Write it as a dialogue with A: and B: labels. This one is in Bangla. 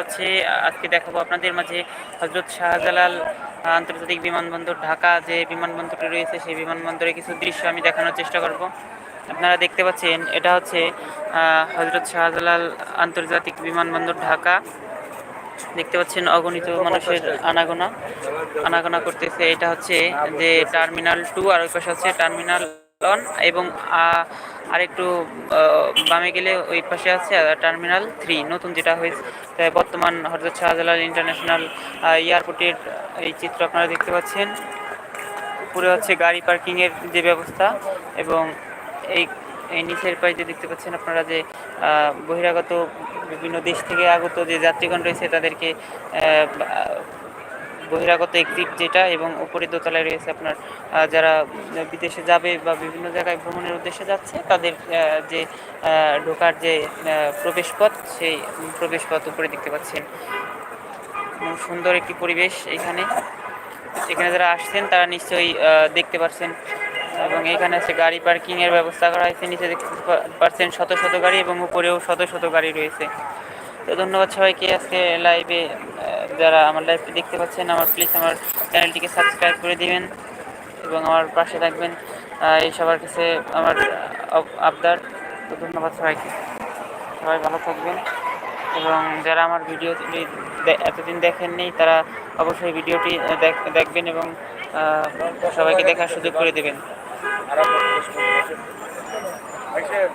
A: হচ্ছে, আজকে দেখাবো আপনাদের মাঝে হজরত শাহজালাল আন্তর্জাতিক বিমানবন্দর ঢাকা যে বিমানবন্দরটি রয়েছে, সেই বিমানবন্দরে কিছু দৃশ্য আমি দেখানোর চেষ্টা করব। আপনারা দেখতে পাচ্ছেন, এটা হচ্ছে হজরত শাহজালাল আন্তর্জাতিক বিমানবন্দর ঢাকা। দেখতে পাচ্ছেন, অগণিত মানুষের আনাগোনা আনাগোনা করতেছে। এটা হচ্ছে যে টার্মিনাল টু, আর ওই পাশে হচ্ছে টার্মিনাল ওয়ান এবং আরেকটু আহ, বামে গেলে ওই পাশে আছে টার্মিনাল থ্রি নতুন যেটা হয়েছে। বর্তমান হজরত শাহজালাল ইন্টারন্যাশনাল এয়ারপোর্টের এই চিত্র আপনারা দেখতে পাচ্ছেন। উপরে হচ্ছে গাড়ি পার্কিংয়ের যে ব্যবস্থা এবং এই এই নিচের পাশে দেখতে পাচ্ছেন আপনারা যে বহিরাগত বিভিন্ন দেশ থেকে আগত যে যাত্রীগণ রয়েছে তাদেরকে বহিরাগত এক্সিট যেটা এবং উপরে দোতলায় রয়েছে আপনার যারা বিদেশে যাবে বা বিভিন্ন জায়গায় ভ্রমণের উদ্দেশ্যে যাচ্ছে, তাদের যে ঢোকার যে প্রবেশপথ, সেই প্রবেশপথ উপরে দেখতে পাচ্ছেন। সুন্দর একটি পরিবেশ এখানে। এখানে যারা আসছেন, তারা নিশ্চয়ই দেখতে পাচ্ছেন এবং এখানে আছে গাড়ি পার্কিং এর ব্যবস্থা করা হয়েছে, নিচে দেখতে পাচ্ছেন শত শত গাড়ি এবং উপরেও শত শত গাড়ি রয়েছে। তো ধন্যবাদ সবাইকে আজকে লাইভে যারা আমার লাইভটি দেখতে পাচ্ছেন, আমার প্লিজ আমার চ্যানেলটিকে সাবস্ক্রাইব করে দিবেন এবং আমার পাশে থাকবেন। এই সবার কাছে আমার আবদার। তো ধন্যবাদ সবাইকে। সবাই ভালো থাকবেন এবং যারা আমার ভিডিও এতদিন দেখেননি, তারা অবশ্যই ভিডিওটি দেখ- দেখবেন এবং সবাইকে দেখার সুযোগ করে দেবেন।
B: আচ্ছা।